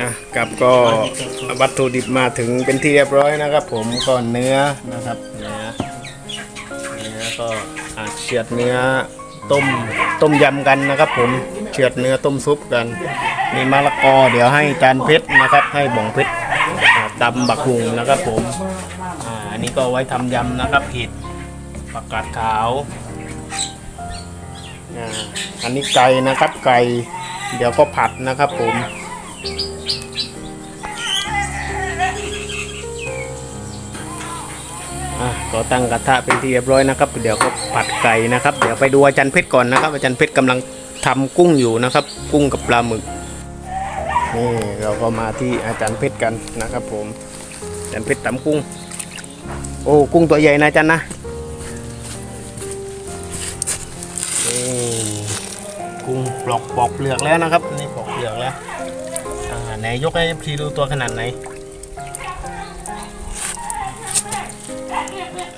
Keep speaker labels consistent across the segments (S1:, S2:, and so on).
S1: อะกับก็วัตถุดิบมาถึงเป็นที่เรียบร้อยนะครับ ผมก็เนื้อนะครับเนื้อเนื้อก็เฉือดเนื้อต้มต้มยำกันนะครับ ผมเฉือดเนื้อต้มซุปกันมีมะละกอเดี๋ยวให้จานเพชรนะครับ ให้บ่งเพชรตำบักหุงนะครับ ผมอันนี้ก็ไว้ทำยำนะครับเห็ดผักกาดขาวอันนี้ไก่นะครับไก่เดี๋ยวก็ผัดนะครับผม ก็ตั้งกระทะเป็นที่เรียบร้อยนะครับ เดี๋ยวก็ผัดไก่นะครับ เดี๋ยวไปดูอาจารย์เพชรก่อนนะครับ อาจารย์เพชรกำลังทำกุ้งอยู่นะครับ กุ้งกับปลาหมึกนี่เราก็มาที่อาจารย์เพชรกันนะครับผมอาจารย์เพชรตำกุ้ง โอ้กุ้งตัวใหญ่นะอาจารย์นะนี่กุ้งปลอกปอกเปลือกแล้วนะครับนี่ปอกเปลือกแล้ว ไหน ยกให้พีดูตัวขนาดไหน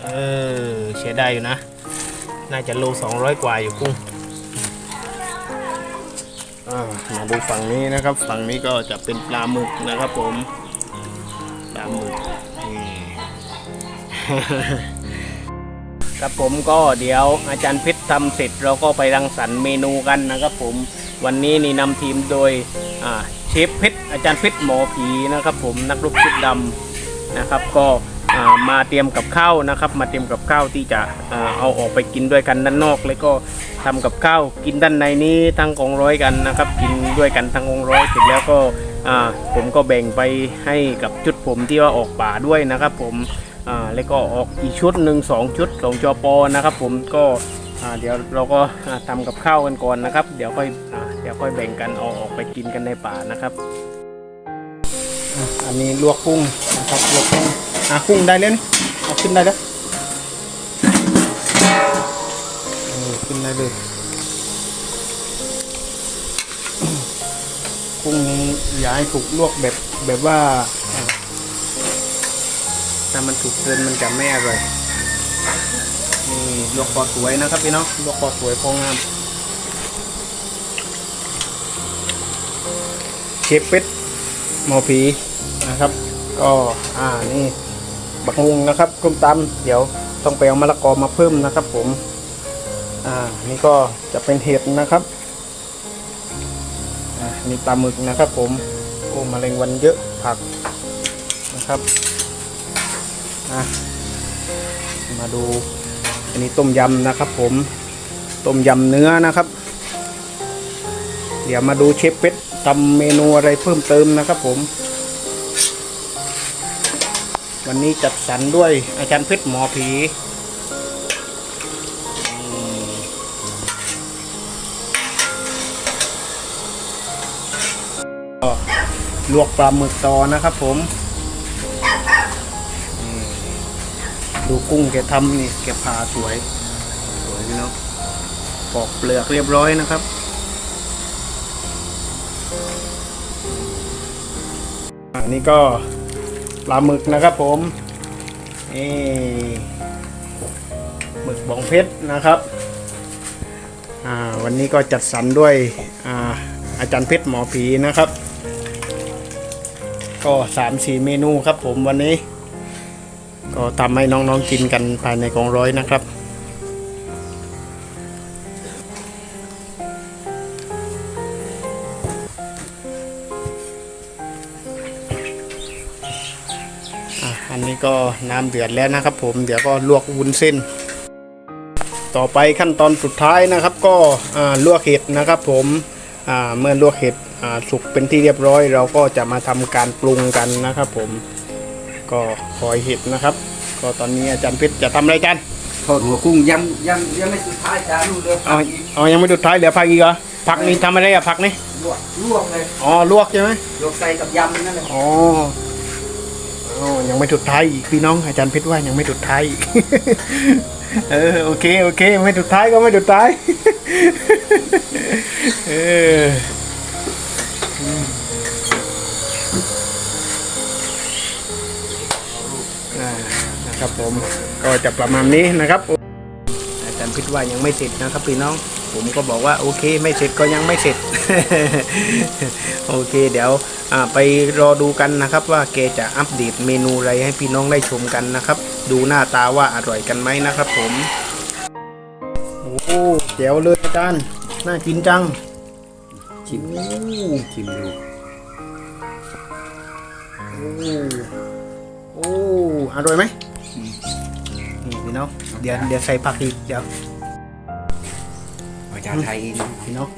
S1: เออใช้ได้อยู่นะ น่าจะโล200กว่าอยู่กุ้งมาดูฝั่งนี้นะครับ ฝั่งนี้ก็จะเป็นปลาหมึกนะครับผมปลาหมึกนี่ครับผมก็เดี๋ยวอาจารย์พชรทำเสร็จเราก็ไปรังสรรค์เมนูกันนะครับผม วันนี้นี่นำทีมโดยอ่า ชฟเพชรอาจารย์เพชรหมอผีนะครับผมนักรบชุดดำนะครับ ก็มาเตรียมกับข้าวนะครับ มาเตรียมกับข้าวที่จะเอาออกไปกินด้วยกันด้านนอก แล้วก็ทำกับข้าวกินด้านในนี้ทั้งกองร้อยกันนะครับ กินด้วยกันทั้งกองร้อยเสร็จแล้วก็ผมก็แบ่งไปให้กับชุดผมที่ว่าออกป่าด้วยนะครับ ผมแล้วก็ออกอีกชุดหนึ่งสองชุดของจอปอนะครับ ผมก็เดี๋ยวเราก็อ่าทำกับข้าวกันก่อนนะครับ เดี๋ยวค่อยอ เดี๋ยวค่อยแบ่งกันเอาออกไปกินกันในป่านะครับอะอันนี้ลวกกุ้งนะครับลวกกุ้งอะกุ้งได้แล้วนี่เอาขึ้นได้แล้วเออขึ้นได้เลยกุ้งนี้อย่าให้ถูกลวกแบบแบบว่าอะถ้ามันถูกเกินมันจะไม่อร่อยนี่ลวกพอสวยนะครับพี่น้องลวกพอสวยพองาม เชฟเป็ดหมอผีนะครับ ก็อ่านี่บักฮุงนะครับกลมตำเดี๋ยวต้องไปเอามะละกอมาเพิ่มนะครับผมอ่านี่ก็จะเป็นเห็ดนะครับอ่ามีปลาหมึกนะครับ ผมโอ้มะเร็งวันเยอะผักนะครับอะมาดูอันนี้ต้มยำนะครับ ผมต้มยำเนื้อนะครับ เดี๋ยวมาดูเชฟเป็ด ทำเมนูอะไรเพิ่มเติมนะครับผม วันนี้จัดสรรด้วยอาจารย์เพชรหมอผีลวกปลาหมึกต่อนะครับผมอืมดูกุ้งแกทำนี่แกผ่าสวย สวยพี่น้องปอกเปลือกเรียบร้อยนะครับ อันนี้ก็ปลาหมึกนะครับผมนี่หมึกบองเพชรนะครับวันนี้ก็จัดสรรด้วยอาอาจารย์เพชรหมอผีนะครับ ก็สามสี่เมนูครับผมวันนี้ ก็ทำให้น้องๆกินกันภายในกองร้อยนะครับ อะอันนี้ก็น้ำเดือดแล้วนะครับ ผมเดี๋ยวก็ลวกวุ้นเส้น ต่อไปขั้นตอนสุดท้ายนะครับก็อ่าลวกเห็ดนะครับ ผมอ่าเมื่อลวกเห็ดอ่าสุกเป็นที่เรียบร้อย เราก็จะมาทำการปรุงกันนะครับ ผมก็คอยเห็ดนะครับ ก็ตอนนี้อาจารย์เพชรจะทำอะไรกัน
S2: ทอดหัวกุ้งยังยังยังไม่สุดท้ายจานนู่นเลย
S1: เอาเอายังไม่สุดท้ายเหลือผักอีกเหรอผักนี่ทำอะไรอะผักนี่
S2: ลวกลวกเลย
S1: อ๋อลวกใช่ไหม
S2: ลวกใส่กับยำนั่นแหละ
S1: อ๋ออ๋อ ยังไม่สุดท้ายอีกพี่น้องอาจารย์เพชรว่ายังไม่สุดท้ายอีกเออโอเคโอเค ไม่สุดท้ายก็ไม่สุดท้ายเอออืมอ่านะครับผมก็จะประมาณนี้นะครับอ จารย์พิษว่ายังไม่เสร็จนะครับพี่น้อง ผมก็บอกว่าโอเคไม่เสร็จก็ยังไม่เสร็จ โอเคเดี๋ยวอ่าไปรอดูกันนะครับว่าแกจะอัปเดตเมนูอะไรให้พี่น้องได้ชมกันนะครับ ดูหน้าตาว่าอร่อยกันไหมนะครับผม โอ้โหเจ๋วเลยอาจารย์น่ากินจัง
S2: ชิมชิมดู
S1: โอ้โอ้อร่อยไหม นี่พี่น้องเดี๋ยวเดี๋ยวใส่ผักอีกเดี๋ยว
S2: ภาษาไทยนะ
S1: พี่น้อง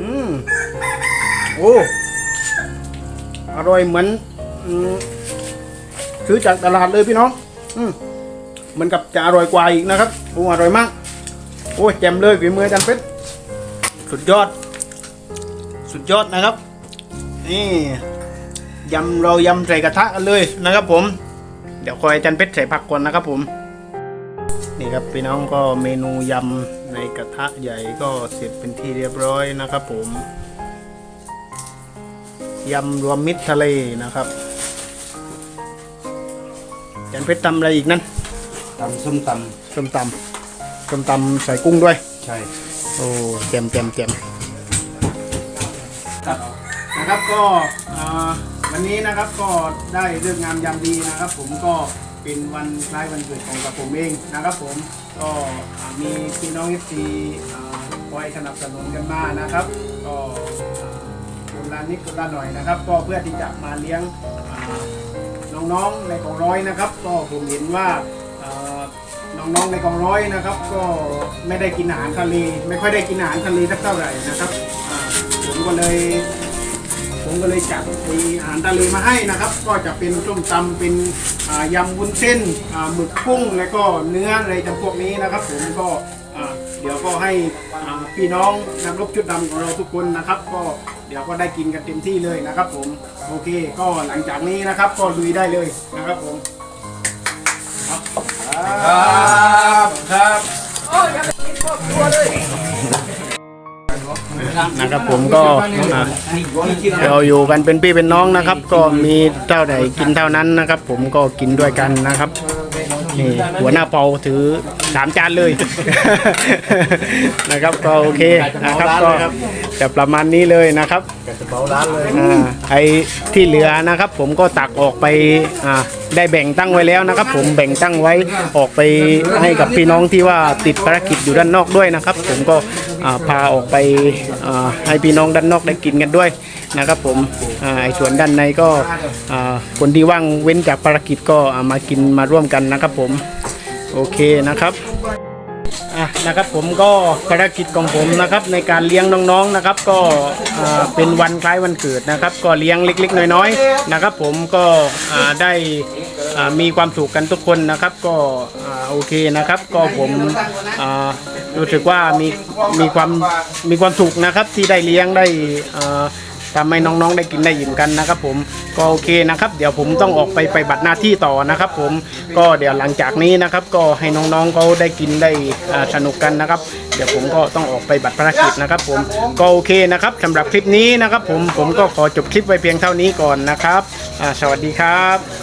S1: อืมโอ้อร่อยเหมือนอืมซื้อจากตลาดเลยพี่น้องอืมเหมือนกับจะอร่อยกว่าอีกนะครับโอ้อร่อยมาก โอ้ยแจ่มเลยฝีมืออาจารย์เพชรสุดยอด สุดยอดนะครับนี่ ยำเรายำใส่กระทะกันเลยนะครับผม เดี๋ยวคอยอาจารย์เพชรใส่ผักก่อนนะครับผม นี่ครับพี่น้องก็เมนูยำในกระทะใหญ่ก็เสร็จเป็นที่เรียบร้อยนะครับผมยำรวมมิตรทะเลนะครับอาจารย์เพชรทำอะไรอีกนั่น
S2: ตำส้มต
S1: ส้มตำส้มตำใส่กุ้งด้วยำ
S2: ใช่
S1: โอ้เต็มเต็มเต็มครับนะครับก็อ่า วันนี้นะครับก็ได้เรื่องงามยามดีนะครับ ผมก็เป็นวันคล้ายวันเกิดของกับผมเองนะครับ ผมก็มีพี่น้องเอฟซีคอยสนับสนุนกันมานะครับ ก็อ่าคนละนิดคนละหน่อยนะครับ ก็เพื่อที่จะมาเลี้ยงน้องๆในกองร้อยนะครับ ก็ผมเห็นว่าน้องๆในกองร้อยนะครับ ก็ไม่ได้กินอาหารทะเลไม่ค่อยได้กินอาหารทะเลสักเท่าไหร่นะครับผมก็เลย ผมก็เลยจัดมีอาหารทะเลมาให้นะครับ ก็จะเป็นส้มตำเป็นอ่ายำวุ้นเส้นอ่าหมึกกุ้งแล้วก็เนื้ออะไรจำพวกนี้นะครับ ผมก็อ่าเดี๋ยวก็ให้อ่าพี่น้องนักรบชุดดำของเราทุกคนนะครับ ก็เดี๋ยวก็ได้กินกันเต็มที่เลยนะครับ ผมโอเค ก็หลังจากนี้นะครับ ก็ลุยได้เลยนะครับผมครับ
S2: ครับ
S1: น นะครับผมก็อ่าเราอยู่กันเป็นพี่เป็นน้องนะครับ ก็มีเท่าไหร่กินเท่านั้นนะครับ ผมก็กินด้วยกันนะครับ นี่หัวหน้าเปาถือสามจานเลย นะครับก็โอเคนะครับก็จะประมาณนี้เลยนะครับ
S2: เบาร้านเลย
S1: อ่าไอ้ที่เหลือนะครับ ผมก็ตักออกไปอ่าได้แบ่งตั้งไว้แล้วนะครับ ผมแบ่งตั้งไว้ออกไปให้กับพี่น้องที่ว่าติดภารกิจอยู่ด้านนอกด้วยนะครับ ผมก็อ่าพาออกไปอ่าให้พี่น้องด้านนอกได้กินกันด้วย นะครับผมอ่าไอ้ส่วนด้านในก็อ่าคนที่ว่างเว้นจากภารกิจก็อ่ามากินมาร่วมกันนะครับผมโอเคนะครับอะนะครับผมก็ภารกิจของผมนะครับในการเลี้ยงน้องๆนะครับ ก็อ่าเป็นวันคล้ายวันเกิดนะครับ ก็เลี้ยงเล็กๆ น้อยๆนะครับ ผมก็อ่าได้อ่ามีความสุขกันทุกคนนะครับ ก็อ่าโอเคนะครับ ก็ผมอ่ารู้สึกว่ามีมีความมีความสุขนะครับที่ได้เลี้ยงได้ ทำทำให้น้องๆได้กินได้อิ่มกันนะครับผมก็โอเคนะครับ เดี๋ยวผมต้องออกไปไปบัตรหน้าที่ต่อนะครับ ผมก็เดี๋ยวหลังจากนี้นะครับ ก็ให้น้องๆเขาได้กินได้สนุกกันนะครับ เดี๋ยวผมก็ต้องออกไปบัตรภารกิจนะครับ ผมก็โอเคนะครับสำหรับคลิปนี้นะครับ ผมผมก็ขอจบคลิปไว้เพียงเท่านี้ก่อนนะครับสวัสดีครับ